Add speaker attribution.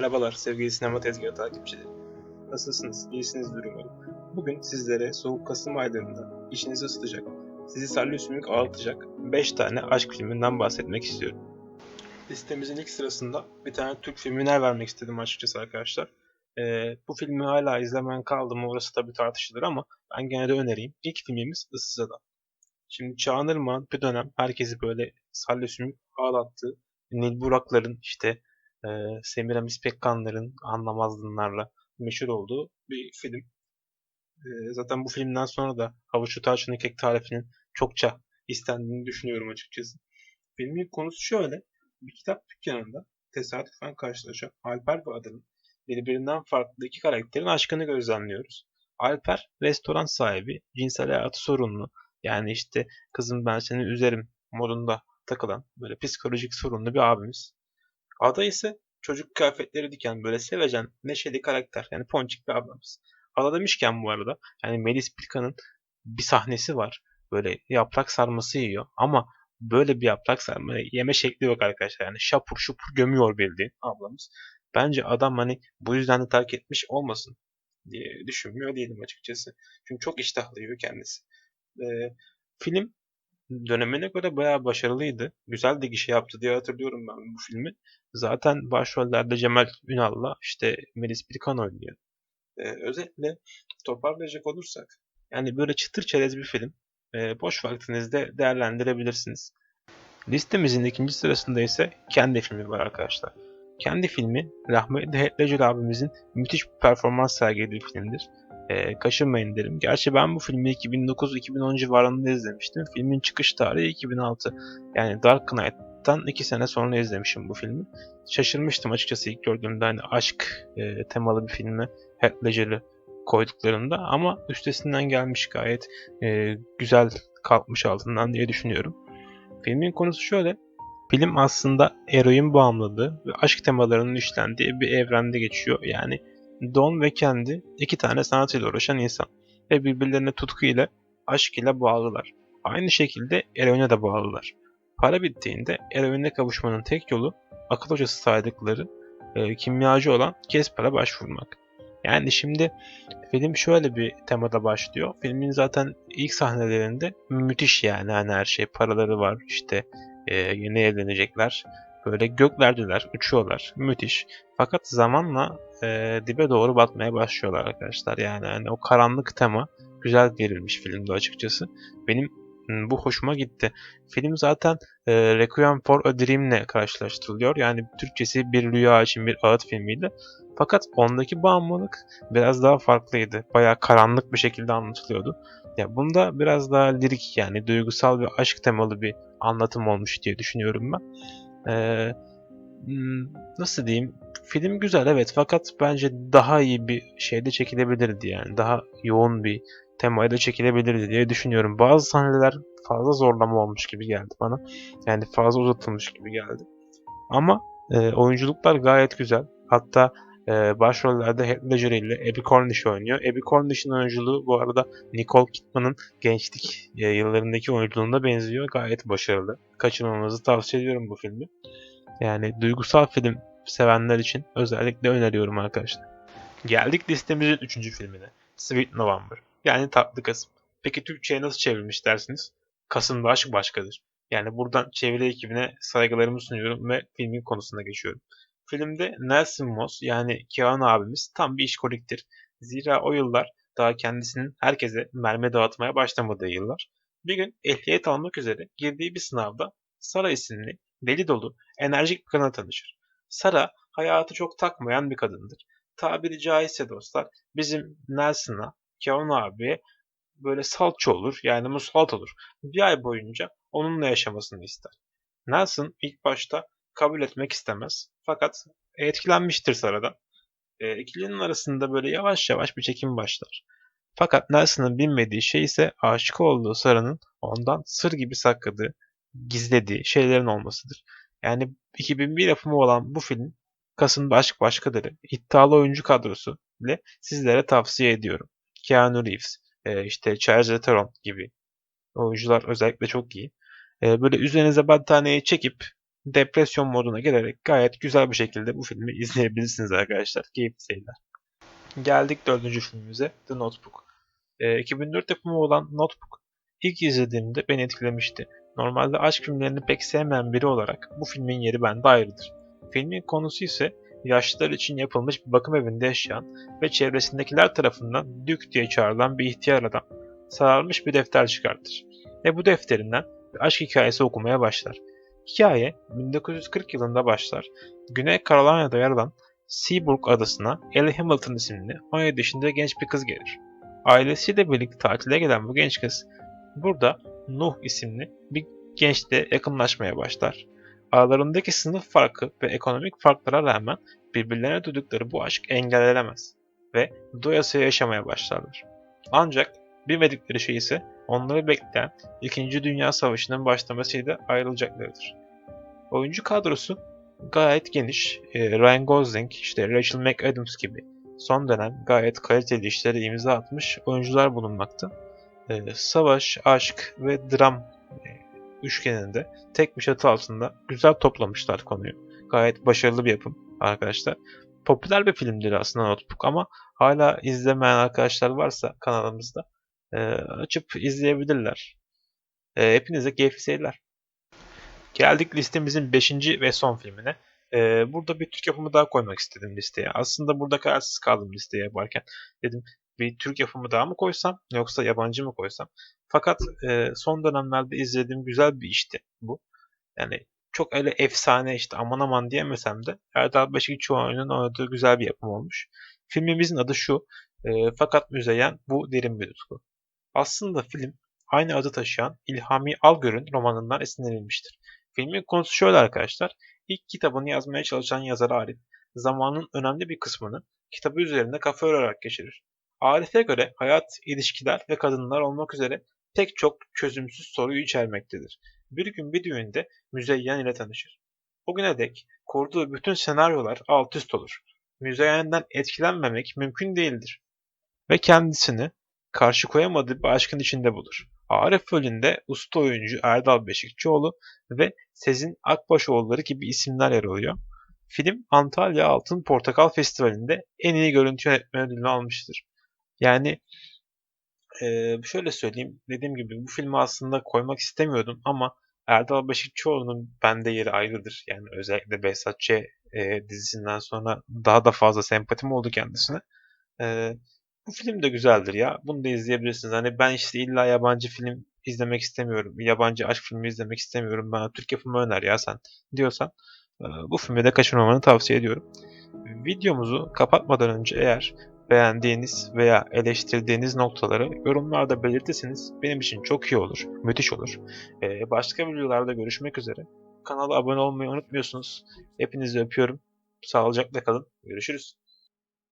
Speaker 1: Merhabalar sevgili sinema tezgahı takipçileri. Nasılsınız? İyisinizdir umarım. Bugün sizlere soğuk Kasım aylarında içinizi ısıtacak, sizi salli sümük ağlatacak 5 tane aşk filminden bahsetmek istiyorum. Listemizin ilk sırasında bir tane Türk filmine vermek istedim açıkçası arkadaşlar. Ee, bu filmi hala izlemeyen kaldı mı orası tabii tartışılır ama ben gene de önereyim. İlk filmimiz Issız Adam. Şimdi Çağan Irmak'ın bir dönem herkesi böyle salli sümük ağlattığı Nil Burak'ların işte e, Semiramis Pekkan'ların anlamazdınlarla meşhur olduğu bir film. E, zaten bu filmden sonra da Havuç Tarçın'ın Kek Tarifi'nin çokça istendiğini düşünüyorum açıkçası. Filmin konusu şöyle. Bir kitap dükkanında tesadüfen karşılaşan Alper ve Adan'ın birbirinden farklı iki karakterin aşkını gözlemliyoruz. Alper restoran sahibi, cinsel hayatı sorunlu. Yani işte kızım ben seni üzerim modunda takılan böyle psikolojik sorunlu bir abimiz. Ada ise çocuk kıyafetleri diken böyle sevecen, neşeli karakter. Yani ponçik bir ablamız. Ada demişken bu arada yani Melis Pilka'nın bir sahnesi var. Böyle yaprak sarması yiyor ama böyle bir yaprak sarma yeme şekli yok arkadaşlar. Yani şapur şupur gömüyor bildiğin ablamız. Bence adam hani bu yüzden de terk etmiş olmasın diye düşünmüyor değilim açıkçası. Çünkü çok iştahlı yiyor kendisi. Ee, film dönemine göre bayağı başarılıydı. Güzel de gişe yaptı diye hatırlıyorum ben bu filmi. Zaten başrollerde Cemal Ünal'la işte Melis Bilkan oynuyor. Ee, özetle toparlayacak olursak yani böyle çıtır çerez bir film. Ee, boş vaktinizde değerlendirebilirsiniz. Listemizin ikinci sırasında ise Kendi filmi var arkadaşlar. Kendi filmi rahmetli Heath Ledger abimizin müthiş bir performans sergilediği filmdir. E, kaçırmayın derim. Gerçi ben bu filmi 2009-2010 civarında izlemiştim. Filmin çıkış tarihi 2006. Yani Dark Knight'tan 2 sene sonra izlemişim bu filmi. Şaşırmıştım açıkçası ilk gördüğümde hani aşk e, temalı bir filmi Heath Ledger'ı koyduklarında ama üstesinden gelmiş gayet e, güzel kalkmış altından diye düşünüyorum. Filmin konusu şöyle. Film aslında eroin bağımlılığı ve aşk temalarının işlendiği bir evrende geçiyor. Yani Don ve kendi iki tane sanatıyla uğraşan insan ve birbirlerine tutku ile aşk ile bağlılar. Aynı şekilde eroine de bağlılar. Para bittiğinde eroine kavuşmanın tek yolu akıl hocası saydıkları e, kimyacı olan Kesper'e başvurmak. Yani şimdi film şöyle bir temada başlıyor. Filmin zaten ilk sahnelerinde müthiş yani hani her şey paraları var işte e, yeni evlenecekler Böyle göklerdeler, uçuyorlar. Müthiş. Fakat zamanla e, dibe doğru batmaya başlıyorlar arkadaşlar. Yani hani o karanlık tema güzel verilmiş filmde açıkçası. Benim bu hoşuma gitti. Film zaten e, Requiem for a Dream'le karşılaştırılıyor. Yani Türkçesi bir rüya için bir ağıt filmiydi. Fakat ondaki bağımlılık biraz daha farklıydı. Bayağı karanlık bir şekilde anlatılıyordu. Ya bunda biraz daha lirik yani duygusal bir aşk temalı bir anlatım olmuş diye düşünüyorum ben. Ee, nasıl diyeyim? Film güzel evet fakat bence daha iyi bir şeyde çekilebilirdi yani. Daha yoğun bir temaya da çekilebilirdi diye düşünüyorum. Bazı sahneler fazla zorlama olmuş gibi geldi bana. Yani fazla uzatılmış gibi geldi. Ama e, oyunculuklar gayet güzel. Hatta e, başrollerde Heath Ledger ile Abby Cornish oynuyor. Abby Cornish'in oyunculuğu bu arada Nicole Kidman'ın gençlik e, yıllarındaki oyunculuğuna benziyor. Gayet başarılı. Kaçırmamanızı tavsiye ediyorum bu filmi. Yani duygusal film sevenler için özellikle öneriyorum arkadaşlar. Geldik listemizin 3. filmine. Sweet November. Yani Tatlı Kasım. Peki Türkçe'ye nasıl çevrilmiş dersiniz? Kasım'da aşk başkadır. Yani buradan çeviri ekibine saygılarımı sunuyorum ve filmin konusuna geçiyorum. Filmde Nelson Moss yani Keanu abimiz tam bir işkoliktir. Zira o yıllar daha kendisinin herkese mermi dağıtmaya başlamadığı yıllar. Bir gün ehliyet almak üzere girdiği bir sınavda Sara isimli deli dolu, enerjik bir kadına tanışır. Sara hayatı çok takmayan bir kadındır. Tabiri caizse dostlar bizim Nelson'a, Keanu abiye böyle salça olur yani musallat olur. Bir ay boyunca onunla yaşamasını ister. Nelson ilk başta kabul etmek istemez. Fakat etkilenmiştir Sara'dan. E, ikilinin arasında böyle yavaş yavaş bir çekim başlar. Fakat Nelson'ın bilmediği şey ise aşık olduğu Sara'nın ondan sır gibi sakladığı, gizlediği şeylerin olmasıdır. Yani 2001 yapımı olan bu film Kasım Aşk Başkadır iddialı oyuncu kadrosu ile sizlere tavsiye ediyorum. Keanu Reeves, e, işte Charles Theron gibi oyuncular özellikle çok iyi. E, böyle üzerinize battaniyeyi çekip depresyon moduna gelerek gayet güzel bir şekilde bu filmi izleyebilirsiniz arkadaşlar. Keyifli seyirler. Geldik dördüncü filmimize The Notebook. E, 2004 yapımı olan Notebook ilk izlediğimde beni etkilemişti. Normalde aşk filmlerini pek sevmeyen biri olarak bu filmin yeri bende ayrıdır. Filmin konusu ise yaşlılar için yapılmış bir bakım evinde yaşayan ve çevresindekiler tarafından Duke diye çağrılan bir ihtiyar adam sararmış bir defter çıkartır. Ve bu defterinden bir aşk hikayesi okumaya başlar. Hikaye 1940 yılında başlar. Güney Carolina'da yer alan Seaburg adasına Ellie Hamilton isimli 17 yaşında genç bir kız gelir. Ailesiyle birlikte tatile gelen bu genç kız burada Nuh isimli bir gençle yakınlaşmaya başlar. Aralarındaki sınıf farkı ve ekonomik farklara rağmen birbirlerine duydukları bu aşk engellenemez ve doyasıya yaşamaya başlarlar. Ancak bilmedikleri şey ise onları bekleyen 2. Dünya Savaşı'nın başlamasıyla ayrılacaklarıdır. Oyuncu kadrosu gayet geniş. E, Ryan Gosling, işte Rachel McAdams gibi son dönem gayet kaliteli işlere imza atmış oyuncular bulunmakta. E, savaş, aşk ve dram e, üçgeninde tek bir çatı altında güzel toplamışlar konuyu. Gayet başarılı bir yapım arkadaşlar. Popüler bir filmdir aslında Notebook ama hala izlemeyen arkadaşlar varsa kanalımızda e, açıp izleyebilirler. E, hepinize keyifli seyirler. Geldik listemizin 5. ve son filmine. Ee, burada bir Türk yapımı daha koymak istedim listeye. Aslında burada kararsız kaldım listeye yaparken. Dedim bir Türk yapımı daha mı koysam yoksa yabancı mı koysam? Fakat e, son dönemlerde izlediğim güzel bir işti bu. Yani çok öyle efsane işte aman aman diyemesem de Erdal Beşikçioğlu'nun oynadığı güzel bir yapım olmuş. Filmimizin adı şu. E, fakat Müzeyyen bu derin bir tutku. Aslında film aynı adı taşıyan İlhami Algör'ün romanından esinlenilmiştir. Filmin konusu şöyle arkadaşlar. İlk kitabını yazmaya çalışan yazar Arif, zamanın önemli bir kısmını kitabı üzerinde kafa yorarak geçirir. Arif'e göre hayat, ilişkiler ve kadınlar olmak üzere pek çok çözümsüz soruyu içermektedir. Bir gün bir düğünde Müzeyyen ile tanışır. O güne dek kurduğu bütün senaryolar alt üst olur. Müzeyyen'den etkilenmemek mümkün değildir. Ve kendisini karşı koyamadığı bir aşkın içinde bulur. Arif rolünde usta oyuncu Erdal Beşikçioğlu ve Sezin Akbaşoğulları gibi isimler yer alıyor. Film Antalya Altın Portakal Festivali'nde en iyi görüntü yönetmeni ödülünü almıştır. Yani e, şöyle söyleyeyim. Dediğim gibi bu filmi aslında koymak istemiyordum ama Erdal Beşikçioğlu'nun bende yeri ayrıdır. Yani özellikle Behzat Ç. E, dizisinden sonra daha da fazla sempatim oldu kendisine. E, bu film de güzeldir ya. Bunu da izleyebilirsiniz. Hani ben işte illa yabancı film izlemek istemiyorum. Yabancı aşk filmi izlemek istemiyorum. Bana Türk yapımı öner ya sen diyorsan bu filmi de kaçırmamanı tavsiye ediyorum. Videomuzu kapatmadan önce eğer beğendiğiniz veya eleştirdiğiniz noktaları yorumlarda belirtirseniz benim için çok iyi olur, müthiş olur. Ee, başka videolarda görüşmek üzere. Kanala abone olmayı unutmuyorsunuz. Hepinizi öpüyorum. Sağlıcakla kalın. Görüşürüz.